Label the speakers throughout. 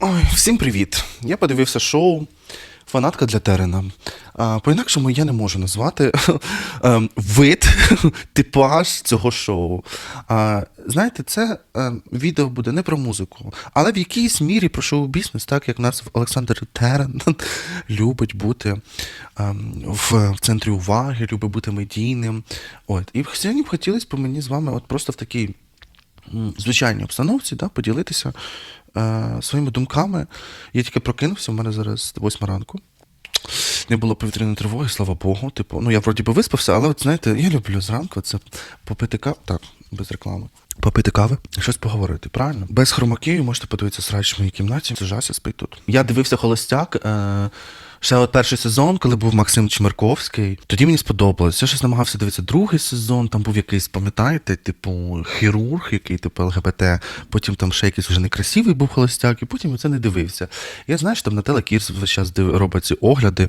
Speaker 1: Ой, всім привіт! Я подивився шоу Фанатка для Терена. По-інакшому я не можу назвати ем, вид, типаж цього шоу. А, знаєте, це ем, відео буде не про музику, але в якійсь мірі про шоу-бізнес, так як нас Олександр Терен любить бути ем, в, центрі уваги, любить бути медійним. От. І сьогодні б хотілося б мені з вами от просто в такій звичайній обстановці да, поділитися е, своїми думками. Я тільки прокинувся, в мене зараз 8 ранку. Не було повітряної тривоги, слава Богу. Типу, ну я вроді би виспався, але от знаєте, я люблю зранку це попити каву. Так, без реклами. Попити кави, щось поговорити, правильно? Без хромакею можете подивитися срач в моїй кімнаті. Це жася спить тут. Я дивився холостяк. Е- Ще от перший сезон, коли був Максим Чмерковський, тоді мені сподобалось. Я щось намагався дивитися другий сезон, там був якийсь, пам'ятаєте, типу, хірург, який типу ЛГБТ, потім там ще якийсь вже некрасивий був холостяк, і потім я це не дивився. Я знаю, що там на телекірс весь робить ці огляди.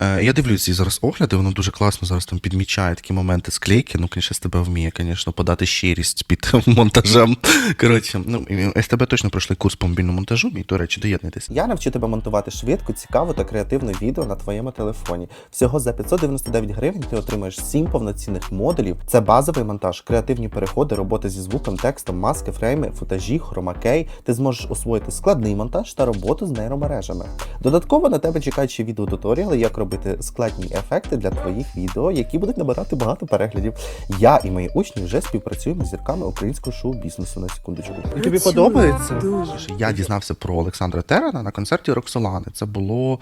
Speaker 1: Е, я дивлюся зараз огляди, воно дуже класно зараз там підмічає такі моменти склейки. Ну, звісно, СТБ вміє, звісно, подати щирість під монтажем. Коротше, ну, СТБ точно пройшли курс по мобільному монтажу, і, до речі, доєднуйтесь.
Speaker 2: Я навчу тебе монтувати швидко, цікаво та креативне відео на твоєму телефоні. Всього за 599 гривень ти отримаєш 7 повноцінних модулів. Це базовий монтаж, креативні переходи, роботи зі звуком, текстом, маски, фрейми, футажі, хромакей. Ти зможеш освоїти складний монтаж та роботу з нейромережами. Додатково на тебе чекають ще відеотуторіали, як робити складні ефекти для твоїх відео, які будуть набирати багато переглядів. Я і мої учні вже співпрацюємо з зірками українського шоу-бізнесу на секундочку. Тобі подобається?
Speaker 3: Дуже.
Speaker 1: Я дізнався про Олександра Терена на концерті Роксолани. Це було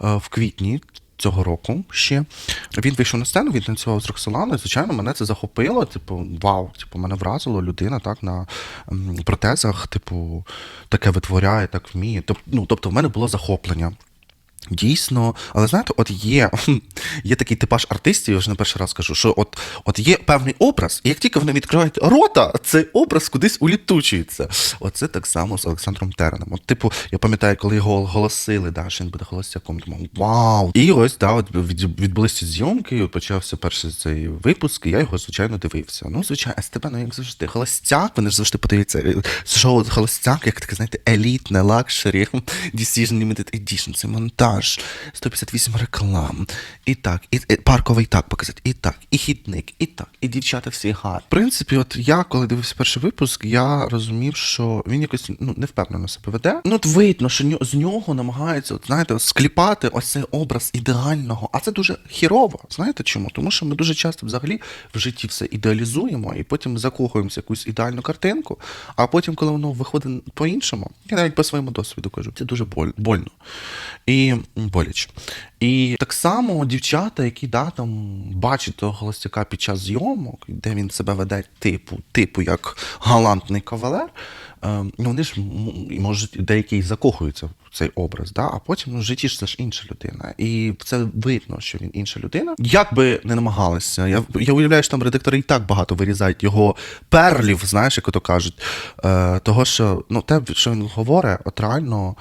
Speaker 1: в квітні. Цього року ще він вийшов на сцену, він танцював з Роксоланою. Звичайно, мене це захопило. Типу, вау, типу, мене вразило людина так на протезах, типу, таке витворяє, так вміє. Тоб, ну, тобто, в мене було захоплення. Дійсно, але знаєте, от є, є такий типаж артистів, я вже не перший раз кажу, що от, от є певний образ, і як тільки вони відкривають рота, цей образ кудись улітучується. Оце так само з Олександром Тереном. От, типу, я пам'ятаю, коли його оголосили, да, що він буде холостяком, думав, вау! І ось да, от від- відбулися зйомки, от почався перший цей випуск, і я його, звичайно, дивився. Ну, звичайно, СТБ, ну як завжди, холостяк, вони ж завжди подивляться. е, Шоу холостяк, як таке, знаєте, елітне, лакшері, Decision Limited Edition, це монтаж, 158 реклам, і так, і, і парковий так показати, і так, і хітник, і так, і дівчата всі гарні. В принципі, от я, коли дивився перший випуск, я розумів, що він якось ну, невпевнено себе веде. Ну, от видно, що з нього намагаються, от, знаєте, скліпати ось цей образ ідеального. А це дуже хірово. Знаєте чому? Тому що ми дуже часто взагалі в житті все ідеалізуємо, і потім закохуємося якусь ідеальну картинку, а потім, коли воно виходить по-іншому, я навіть по своєму досвіду кажу, це дуже боль, больно. І боляче. І так само дівчата, які да, там бачать того холостяка під час зйомок, де він себе веде типу, типу як галантний кавалер, е, ну, вони ж можуть деякі й закохуються в цей образ, да? а потім ну, в житті ж це ж інша людина. І це видно, що він інша людина. Як би не намагалися, я, я уявляю, що там редактори і так багато вирізають його перлів, знаєш, як ото кажуть. Е, того, що ну, те, що він говорить, от реально.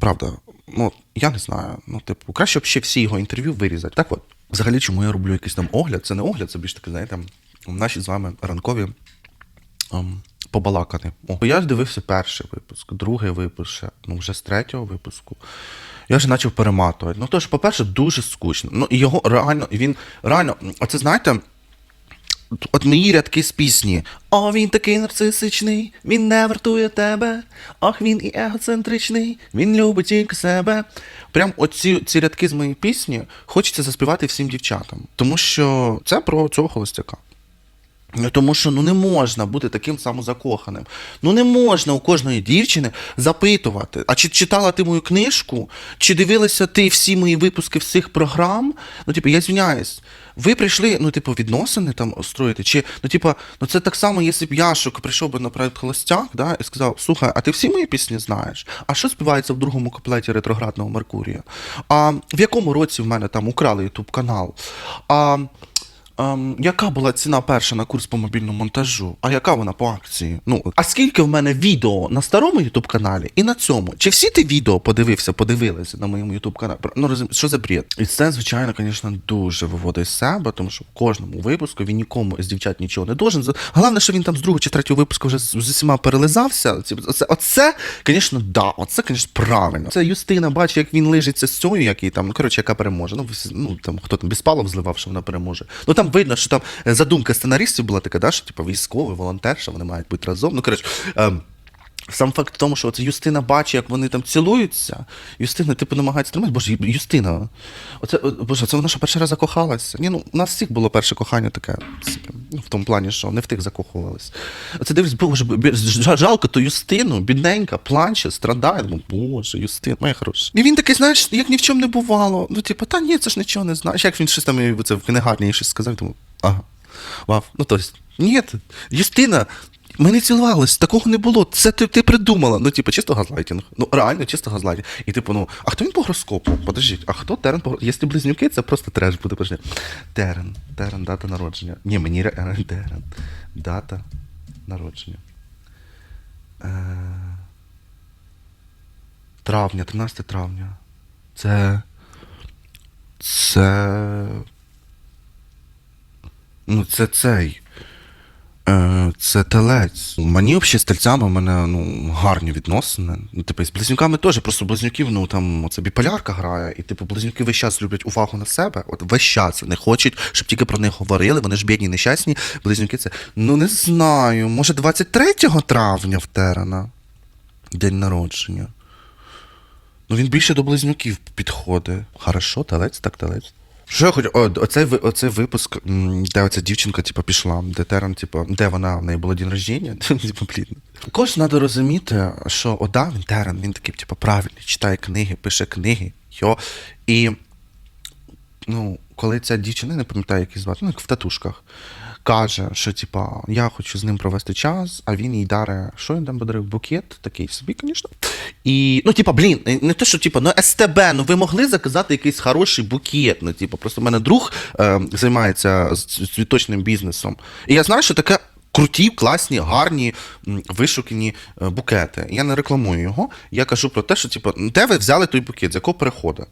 Speaker 1: Правда, ну я не знаю. Ну, типу, краще б ще всі його інтерв'ю вирізати. Так от, взагалі, чому я роблю якийсь там огляд? Це не огляд, це більш таке, знаєте, наші з вами ранкові ем, побалакати. О, я ж дивився перший випуск, другий випуск, ну вже з третього випуску. Я вже почав перематувати. Ну, тож, по-перше, дуже скучно. Ну, і його реально, він реально, оце знаєте. От мої рядки з пісні. О, він такий нарцисичний, він не вартує тебе. Ох, він і егоцентричний, він любить тільки себе. Прям оці ці рядки з моєї пісні хочеться заспівати всім дівчатам. Тому що це про цього холостяка. Тому що ну не можна бути таким самозакоханим. Ну не можна у кожної дівчини запитувати, а чи читала ти мою книжку, чи дивилася ти всі мої випуски всіх програм? Ну, типу, я звиняюсь. Ви прийшли, ну, типу, відносини там строїти, чи ну, типу, ну це так само, якщо б Яшок прийшов би на Холостяк, да, і сказав: слухай, а ти всі мої пісні знаєш? А що співається в другому куплеті ретроградного Меркурія? А в якому році в мене там украли Ютуб канал? А ем, яка була ціна перша на курс по мобільному монтажу, а яка вона по акції? Ну, а скільки в мене відео на старому ютуб каналі і на цьому? Чи всі ти відео подивився, подивилися на моєму ютуб каналі? Ну, розум... що за бред? І це, звичайно, звісно, дуже виводить з себе, тому що в кожному випуску він нікому з дівчат нічого не должен. Головне, що він там з другого чи третього випуску вже з, усіма перелизався. Оце, оце, звісно, да, оце, звісно, правильно. Це Юстина бачить, як він лижиться з цією, який там, коротше, яка переможе. Ну, ну там хто там безпалов зливав, що вона переможе. Ну там видно, що там е, задумка сценаристів була така, да, що типу військовий, волонтерша, вони мають бути разом. Ну, коротше. Сам факт в тому, що от Юстина бачить, як вони там цілуються. Юстина, типу, намагається тримати. Боже, Юстина. Оце, Боже, це вона що перший раз закохалася. Ні, ну у нас всіх було перше кохання таке. Ну, в тому плані, що не в тих закохувались. Оце дивись, боже, жалко ту Юстину, бідненька, плаче, страдає. Ну, боже, Юстин, моя хороша. І він такий, знаєш, як ні в чому не бувало. Ну, типу, та ні, це ж нічого не знаєш. Як він щось там це в книгарні щось сказав, тому ага. Вау. Ну, тобто, ні, Юстина, ми не цілувались, такого не було. Це ти, ти придумала. Ну, типу, чисто газлайтінг. Ну, реально, чисто газлайтінг. І типу, ну, а хто він по гороскопу? Подождіть, а хто Терен по гороскопу? Якщо близнюки, це просто треш буде. Подожди. Терен, Терен, дата народження. Ні, мені реально Терен. Дата народження. Е... Травня, 13 травня. Це. Це. Ну, це цей. Е, це телець. Мені взагалі з тельцями в мене ну, гарні відносини. Ну, типу, з близнюками теж. Просто близнюків, ну там оце біполярка грає, і типу близнюки весь час люблять увагу на себе. От весь час не хочуть, щоб тільки про них говорили. Вони ж бідні, нещасні. Близнюки це. Ну не знаю. Може, 23 травня в Терена. День народження. Ну він більше до близнюків підходить. Хорошо, телець, так телець. Що я хочу? О, оцей, оцей випуск, де оця дівчинка, типу, пішла, де Терен, типу, де вона, в неї було день рождення, типу, блін. Також треба розуміти, що Ода, він Терен, він такий, типу, правильний, читає книги, пише книги, йо. І ну, коли ця дівчина, не пам'ятаю, як її звати, ну, як в татушках, каже, що типа, я хочу з ним провести час, а він їй даре, що він там подарив? Букет, такий собі, звісно. І, ну, типа, блін, не те, що типа, ну СТБ, ну ви могли заказати якийсь хороший букет. Ну, типу, просто в мене друг е, займається цвіточним бізнесом. І я знаю, що таке. Круті, класні, гарні, вишукані е, букети. Я не рекламую його. Я кажу про те, що типу, де ви взяли той букет, з якого переходу.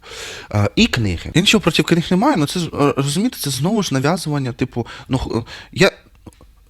Speaker 1: Е, і книги. Я нічого проти книг немає, але це е, розумієте, це знову ж нав'язування, типу, ну я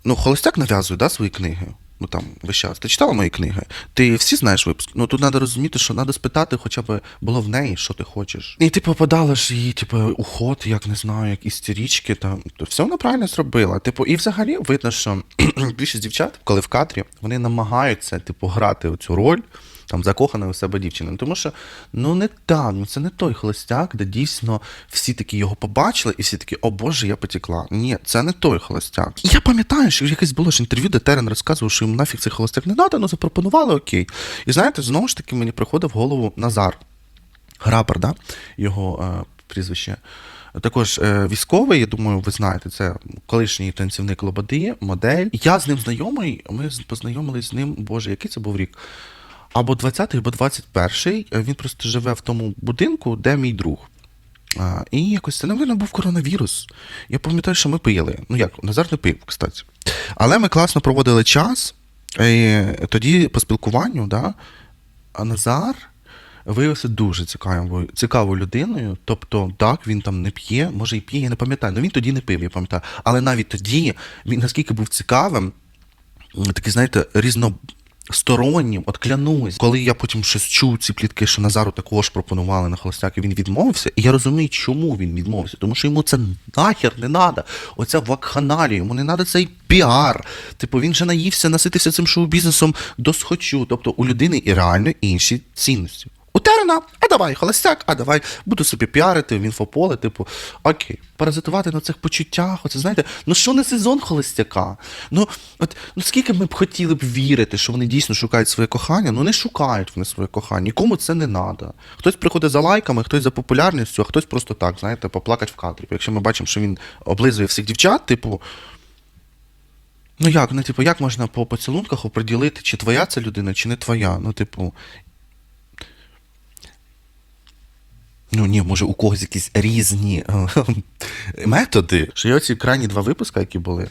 Speaker 1: ну, холостяк нав'язує да, свої книги. Ну там весь час. Ти читала мої книги? Ти всі знаєш випуск. Ну тут треба розуміти, що треба спитати, хоча б було в неї, що ти хочеш. І ти попадала ж її, типу, уход, як не знаю, як істерічки, там то все вона правильно зробила. Типу, і взагалі видно, що більшість дівчат, коли в кадрі, вони намагаються, типу, грати цю роль. Там закохана у себе дівчина. Ну, Тому що ну не так, ну це не той холостяк, де дійсно всі такі його побачили, і всі такі, о Боже, я потекла. Ні, це не той холостяк. Я пам'ятаю, що якесь було ж інтерв'ю, де Терен розказував, що йому нафіг цей холостяк не треба, ну запропонували окей. І знаєте, знову ж таки мені приходив в голову Назар Грабар, да? його е, прізвище. Також е, військовий, я думаю, ви знаєте, це колишній танцівник Лободи, модель. Я з ним знайомий, ми познайомились з ним, боже, який це був рік? Або 20-й, або 21-й. Е, Він просто живе в тому будинку, де мій друг. А, і якось це, напевно, був коронавірус. Я пам'ятаю, що ми пили. Ну як, Назар не пив, кстати. Але ми класно проводили час. І тоді по спілкуванню, да, Назар виявився дуже цікавою, цікавою людиною. Тобто, так, він там не п'є, може і п'є, я не пам'ятаю. але він тоді не пив, я пам'ятаю. Але навіть тоді він наскільки був цікавим, такий, знаєте, різностороннім, от клянусь. Коли я потім щось чув ці плітки, що Назару також пропонували на холостяк, і він відмовився. І я розумію, чому він відмовився. Тому що йому це нахер не треба. Оця вакханалія, йому не треба цей піар. Типу, він же наївся, наситився цим шоу-бізнесом до схочу. Тобто у людини і реально інші цінності. У Терена, а давай, холостяк, а давай, буду собі піарити в інфополе, типу, окей, паразитувати на цих почуттях. Оце знаєте, ну що не сезон холостяка? Ну, от ну скільки ми б хотіли б вірити, що вони дійсно шукають своє кохання, ну не шукають вони своє кохання. Нікому це не треба. Хтось приходить за лайками, хтось за популярністю, а хтось просто так, знаєте, поплакать в кадрі. Якщо ми бачимо, що він облизує всіх дівчат, типу. Ну як, ну, типу, як можна по поцілунках оприділити, чи твоя це людина, чи не твоя? Ну, типу, Ну ні, може у когось якісь різні е, методи. Що я ці крайні два випуски, які були,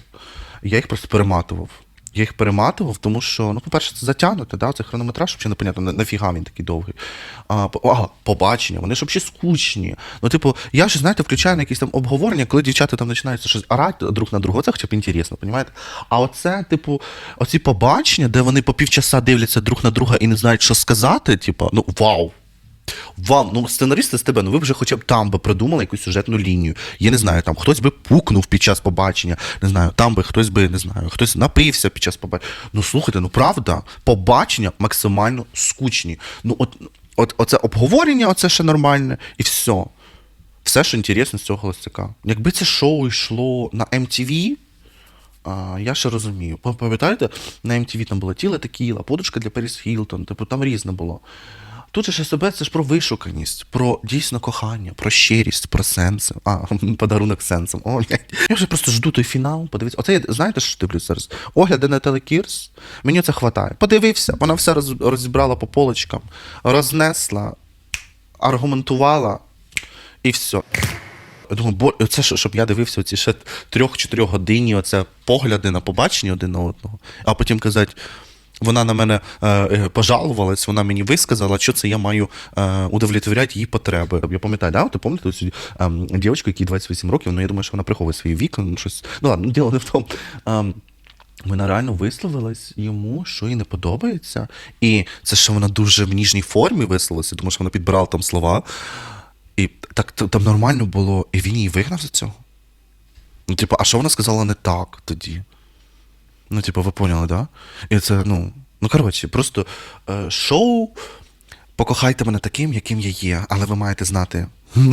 Speaker 1: я їх просто перематував. Я їх перематував, тому що, ну, по-перше, це затягнути, да? це хронометраж, взагалі непонятно, на- нафіга він такий довгий. А, ага, побачення, вони ж взагалі скучні. Ну, типу, я ж, знаєте, включаю на якісь там обговорення, коли дівчата там починаються щось орати друг на друга. Це хоча б інтересно, розумієте? А оце, типу, оці побачення, де вони по півчаса дивляться друг на друга і не знають, що сказати, типу, ну вау. Вам, ну сценаристи з тебе, ну ви вже хоча б там би придумали якусь сюжетну лінію. Я не знаю, там хтось би пукнув під час побачення, не знаю, там би хтось би, не знаю, хтось напився під час побачення. Ну слухайте, ну правда, побачення максимально скучні. Ну, от, от оце обговорення, оце ще нормальне, і все. Все, що інтересно з цього холостяка. Якби це шоу йшло на MTV, а, я ще розумію. Пам'ятаєте, на MTV там було тіло текіла, подушка для Періс Хілтон, типу там різне було. Тут же СБ це ж про вишуканість, про дійсно кохання, про щирість, про сенси. А, подарунок сенсом. О, блядь. Я вже просто жду той фінал. Подивіться. Оце я знаєте, що дивлюсь зараз? Огляди на телекірс. Мені це хватає. Подивився, вона все роз, розібрала по полочкам, рознесла, аргументувала і все. Я думаю, бо це щоб я дивився оці ще трьох-чотирьох годинні оце погляди на побачення один на одного, а потім казати. Вона на мене е, е, пожалувалась, вона мені висказала, що це я маю е, удовлетворяти її потреби. Я пам'ятаю, да? Ти пам'ятаєте цю ем, дівчинку, якій 28 років, ну я думаю, що вона приховує свій вік, ну щось. Ну ладно, діло не в тому. Ем, вона реально висловилась йому, що їй не подобається. І це що вона дуже в ніжній формі висловилася, тому що вона підбирала там слова. І так там нормально було, і він її вигнав за цього. Ну, типу, а що вона сказала не так тоді? Ну, типу, ви поняли, да? І це, ну, ну коротше, просто е, шоу. Покохайте мене таким, яким я є, але ви маєте знати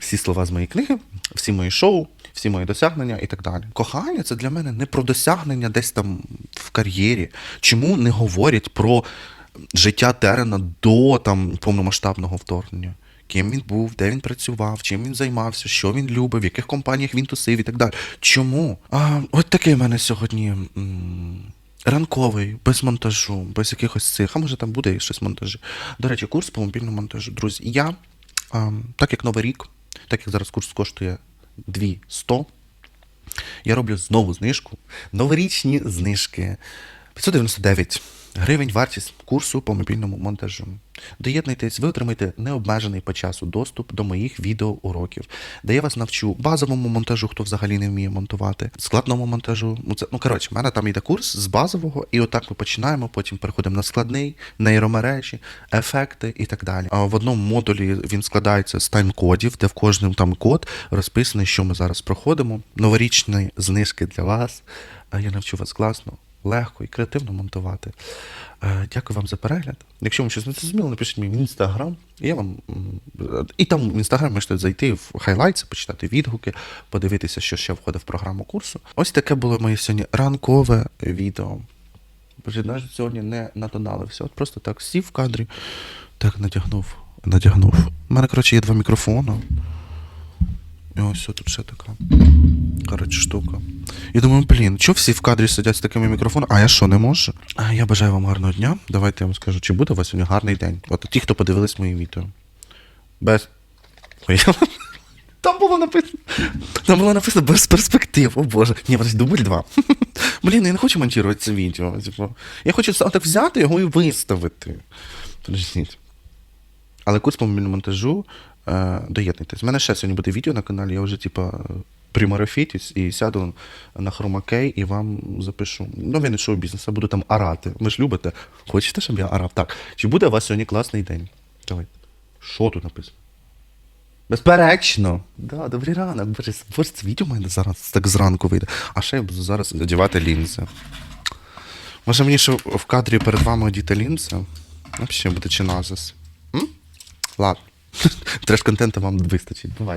Speaker 1: всі слова з моєї книги, всі мої шоу, всі мої досягнення і так далі. Кохання це для мене не про досягнення десь там в кар'єрі. Чому не говорять про життя Терена до там повномасштабного вторгнення? Ким він був, де він працював, чим він займався, що він любив, в яких компаніях він тусив і так далі. Чому? А, от такий в мене сьогодні ранковий, без монтажу, без якихось цих. А може там буде щось монтажі. До речі, курс по мобільному монтажу. Друзі, я, а, так як новий рік, так як зараз курс коштує 200, я роблю знову знижку. Новорічні знижки. 599 гривень вартість курсу по мобільному монтажу. Доєднуйтесь, ви отримаєте необмежений по часу доступ до моїх відеоуроків, де я вас навчу базовому монтажу, хто взагалі не вміє монтувати, складному монтажу. Ну, це, ну коротше, в мене там йде курс з базового, і отак ми починаємо, потім переходимо на складний, нейромережі, ефекти і так далі. А в одному модулі він складається з тайм-кодів, де в кожному там код розписаний, що ми зараз проходимо. Новорічні знижки для вас. Я навчу вас класно, легко і креативно монтувати. Е, Дякую вам за перегляд. Якщо вам щось не зрозуміло, напишіть мені в інстаграм. І я вам і там в інстаграм можете зайти в хайлайтс, почитати відгуки, подивитися, що ще входить в програму курсу. Ось таке було моє сьогодні ранкове відео. Навіть сьогодні не натоналився. От просто так сів в кадрі, так натягнув, натягнув. У мене, коротше, є два мікрофони. І ось тут ще така. Коротше, штука. І думаю, блін, чого всі в кадрі сидять з такими мікрофонами? А я що, не можу? А я бажаю вам гарного дня. Давайте я вам скажу, чи буде у вас сьогодні гарний день. От ті, хто подивились мої відео. Без. Там було написано. Там було написано без перспектив. О Боже. Ні, подожди, дубль два. Блін, я не хочу монтувати це відео. Типу, я хочу так взяти його і виставити. Подождіть. Але курс по монтажу е, доєднуйтесь. У мене ще сьогодні буде відео на каналі, я вже, типа, примарафітюсь і сяду на хромакей і вам запишу. Ну Новини шоу бізнесу, буду там орати. Ви ж любите. Хочете, щоб я орав? Так. Чи буде у вас сьогодні класний день? Давайте. Що тут написано? Безперечно. Да, добрий ранок. Боже, це відео в мене зараз так зранку вийде. А ще я буду зараз одягати лінзи. Може мені ще в кадрі перед вами одіти лінзи? Взагалі буде чи назис. Ладно. Треш контенту вам вистачить. Бувайте.